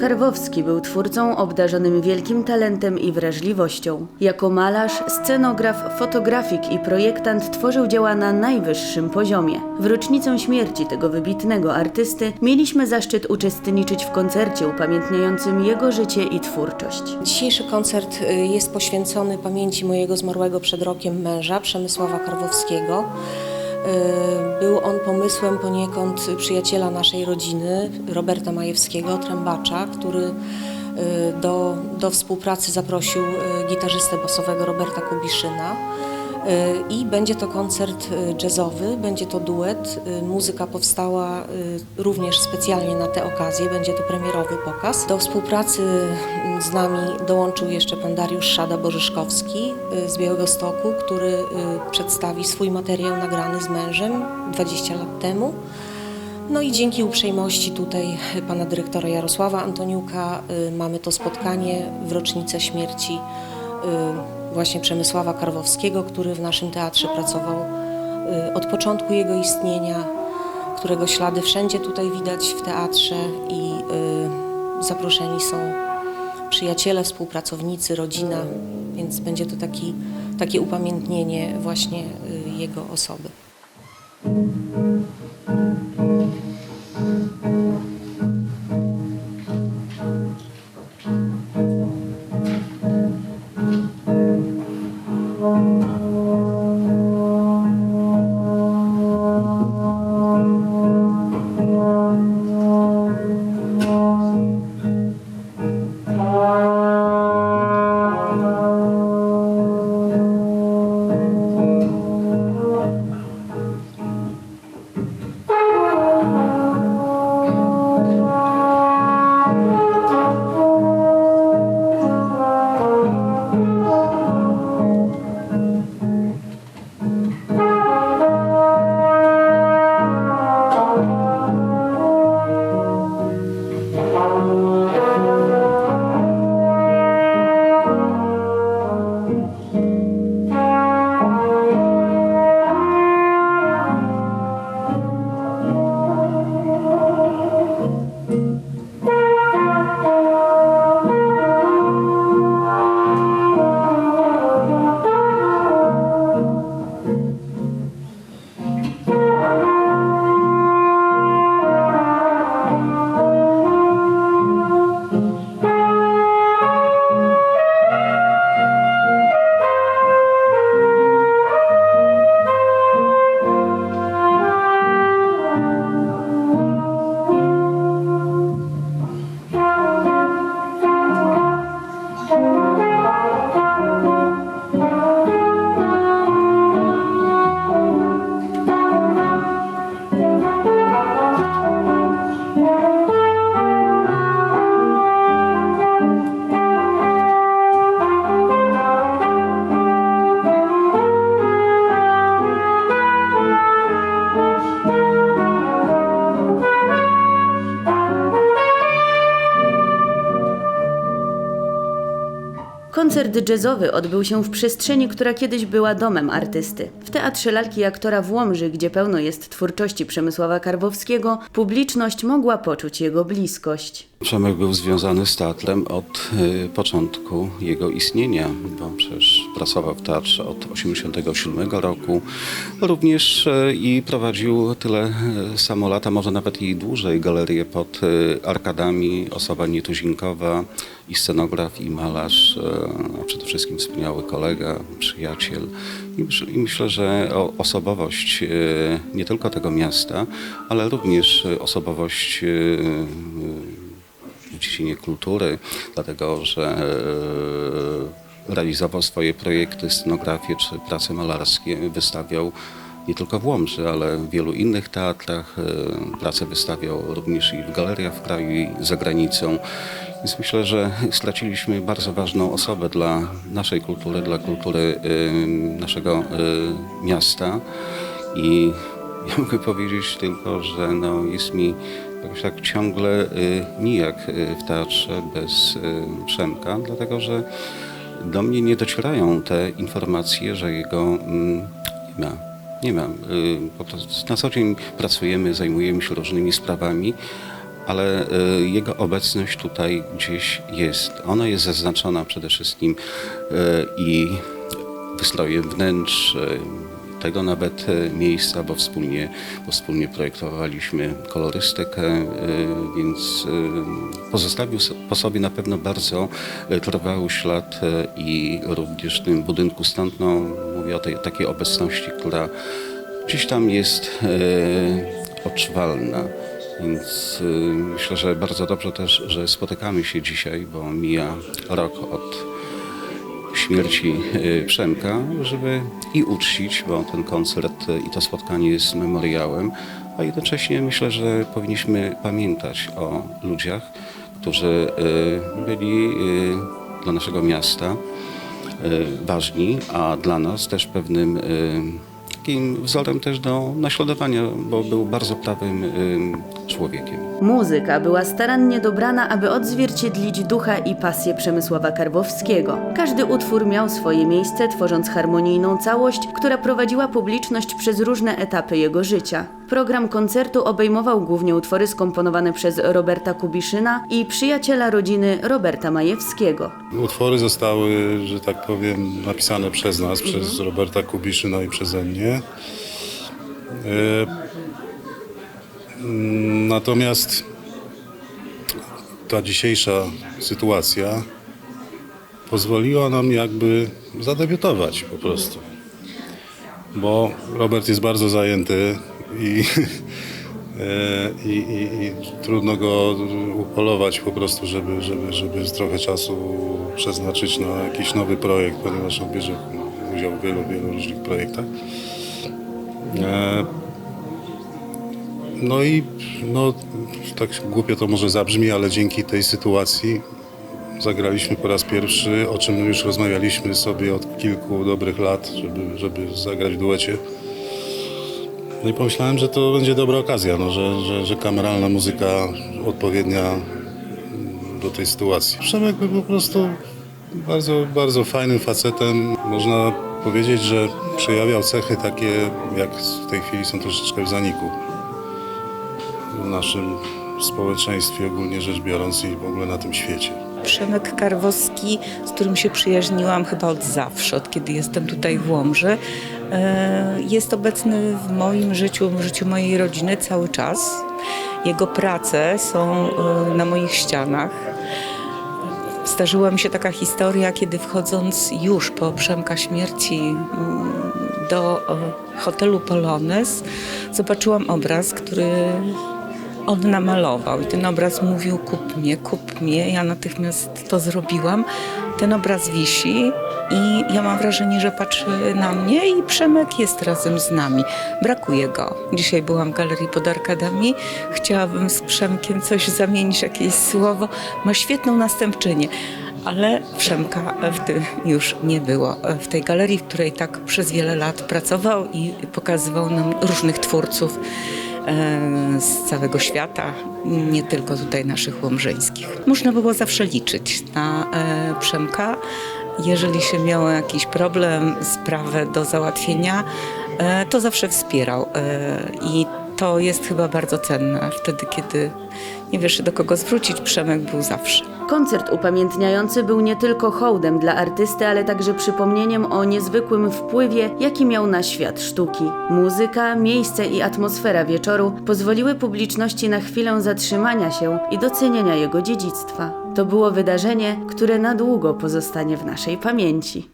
Karwowski był twórcą obdarzonym wielkim talentem i wrażliwością. Jako malarz, scenograf, fotografik i projektant tworzył dzieła na najwyższym poziomie. W rocznicę śmierci tego wybitnego artysty mieliśmy zaszczyt uczestniczyć w koncercie upamiętniającym jego życie i twórczość. Dzisiejszy koncert y, jest poświęcony pamięci mojego zmarłego przed rokiem męża, Przemysława Karwowskiego. Y, Był on pomysłem poniekąd przyjaciela naszej rodziny, Roberta Majewskiego, trębacza, który y, do, do współpracy zaprosił y, gitarzystę basowego Roberta Kubiszyna. Y, I będzie to koncert y, jazzowy, będzie to duet. Y, Muzyka powstała również specjalnie na tę okazję, będzie to premierowy pokaz. Do współpracy z nami dołączył jeszcze pan Dariusz Szada-Borzyszkowski z Białegostoku, który y, przedstawi swój materiał nagrany z mężem 20 lat temu. No i dzięki uprzejmości tutaj pana dyrektora Jarosława Antoniuka mamy to spotkanie w rocznicę śmierci właśnie Przemysława Karwowskiego, który w naszym teatrze pracował y, od początku jego istnienia, którego ślady wszędzie tutaj widać w teatrze i y, zaproszeni są przyjaciele, współpracownicy, rodzina, więc będzie to taki, takie upamiętnienie właśnie y, jego osoby. Koncert jazzowy odbył się w przestrzeni, która kiedyś była domem artysty. W Teatrze Lalki Aktora w Łomży, gdzie pełno jest twórczości Przemysława Karwowskiego, publiczność mogła poczuć jego bliskość. Przemek był związany z teatrem od y, początku jego istnienia, bo przecież pracował w teatrze od 1987 roku. Również y, i prowadził tyle y, samo lata, może nawet i dłużej, galerię pod y, arkadami. Osoba nietuzinkowa i scenograf, i malarz, a przede wszystkim wspaniały kolega, przyjaciel. I, myśl- i myślę, że osobowość nie tylko tego miasta, ale również osobowość w dziedzinie kultury, dlatego że e, realizował swoje projekty, scenografię czy prace malarskie, wystawiał nie tylko w Łomży, ale w wielu innych teatrach. E, Prace wystawiał również i w galeriach w kraju i za granicą. Więc myślę, że straciliśmy bardzo ważną osobę dla naszej kultury, dla kultury e, naszego e, miasta. I ja mogę powiedzieć tylko, że no, jest mi jakoś tak ciągle nijak w teatrze bez Przemka, dlatego że do mnie nie docierają te informacje, że jego mm, nie ma. Nie ma. Y, po prostu na co dzień pracujemy, zajmujemy się różnymi sprawami, ale y, jego obecność tutaj gdzieś jest. Ona jest zaznaczona przede wszystkim y, i wystrojem wnętrz, tego nawet y, miejsca, bo wspólnie, bo wspólnie projektowaliśmy kolorystykę, y, więc y, pozostawił po sobie na pewno bardzo trwały ślad i również w tym budynku stąd, no, mówię o tej takiej obecności, która gdzieś tam jest odczuwalna. Więc myślę, że bardzo dobrze też, że spotykamy się dzisiaj, bo mija rok od śmierci y, Przemka, żeby i uczcić, bo ten koncert i to spotkanie jest memoriałem, a jednocześnie myślę, że powinniśmy pamiętać o ludziach, którzy y, byli y, dla naszego miasta ważni, a dla nas też pewnym takim wzorem też do naśladowania, bo był bardzo prawym człowiekiem. Muzyka była starannie dobrana, aby odzwierciedlić ducha i pasję Przemysława Karwowskiego. Każdy utwór miał swoje miejsce, tworząc harmonijną całość, która prowadziła publiczność przez różne etapy jego życia. Program koncertu obejmował głównie utwory skomponowane przez Roberta Kubiszyna i przyjaciela rodziny Roberta Majewskiego. Utwory zostały, że tak powiem, napisane przez nas, przez Roberta Kubiszyna i przeze mnie. E, Natomiast ta dzisiejsza sytuacja pozwoliła nam jakby zadebiutować po prostu. Bo Robert jest bardzo zajęty i, e, i, i, i trudno go upolować po prostu, żeby, żeby, żeby trochę czasu przeznaczyć na jakiś nowy projekt, ponieważ on bierze udział w wielu, wielu różnych projektach. No i no, tak głupio to może zabrzmi, ale dzięki tej sytuacji zagraliśmy po raz pierwszy, o czym już rozmawialiśmy sobie od kilku dobrych lat, żeby, żeby zagrać w duecie. No i pomyślałem, że to będzie dobra okazja, no, że, że, że kameralna muzyka odpowiednia do tej sytuacji. Przemek był po prostu bardzo, bardzo fajnym facetem. Można powiedzieć, że przejawiał cechy takie, jak w tej chwili są troszeczkę w zaniku w naszym społeczeństwie, ogólnie rzecz biorąc i w ogóle na tym świecie. Przemek Karwowski, z którym się przyjaźniłam chyba od zawsze, od kiedy jestem tutaj w Łomży. E, Jest obecny w moim życiu, w życiu mojej rodziny cały czas. Jego prace są e, na moich ścianach. Zdarzyła mi się taka historia, kiedy wchodząc już po Przemka śmierci mm, do e, hotelu Polones, zobaczyłam obraz, który on namalował i ten obraz mówił kup mnie, kup mnie. Ja natychmiast to zrobiłam. Ten obraz wisi i ja mam wrażenie, że patrzy na mnie i Przemek jest razem z nami. Brakuje go. Dzisiaj byłam w galerii pod Arkadami. Chciałabym z Przemkiem coś zamienić, jakieś słowo. Ma świetną następczynię. Ale Przemka w tym już nie było. W tej galerii, w której tak przez wiele lat pracował i pokazywał nam różnych twórców z całego świata, nie tylko tutaj naszych łomżyńskich. Można było zawsze liczyć na e, Przemka. Jeżeli się miało jakiś problem, sprawę do załatwienia, e, to zawsze wspierał. E, I to jest chyba bardzo cenne. Wtedy, kiedy nie wiesz do kogo zwrócić, Przemek był zawsze. Koncert upamiętniający był nie tylko hołdem dla artysty, ale także przypomnieniem o niezwykłym wpływie, jaki miał na świat sztuki. Muzyka, miejsce i atmosfera wieczoru pozwoliły publiczności na chwilę zatrzymania się i docenienia jego dziedzictwa. To było wydarzenie, które na długo pozostanie w naszej pamięci.